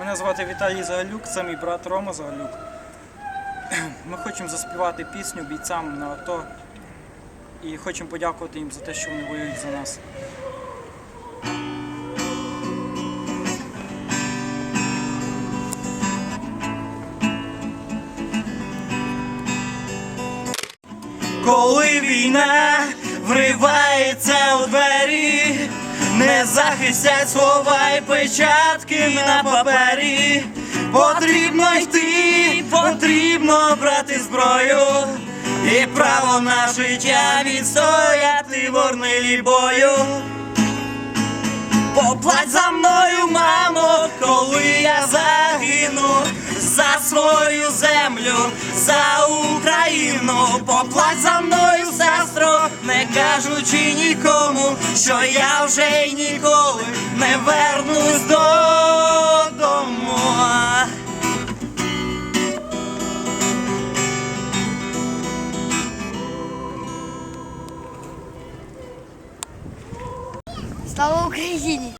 Мене звати Віталій Загалюк, це мій брат Рома Загалюк. Ми хочемо заспівати пісню бійцям на АТО і хочемо подякувати їм за те, що вони воюють за нас. Коли війна вривається у двері, не захистять слова і печатки на папері. Потрібно йти, потрібно брати зброю і право на життя відстояти в бою. Поплать за мною, мамо, коли я загину за свою землю, за Україну, поплать за мною, сестро, не кажучи нікому, що я вже й ніколи не вернусь додому. Слава Україні!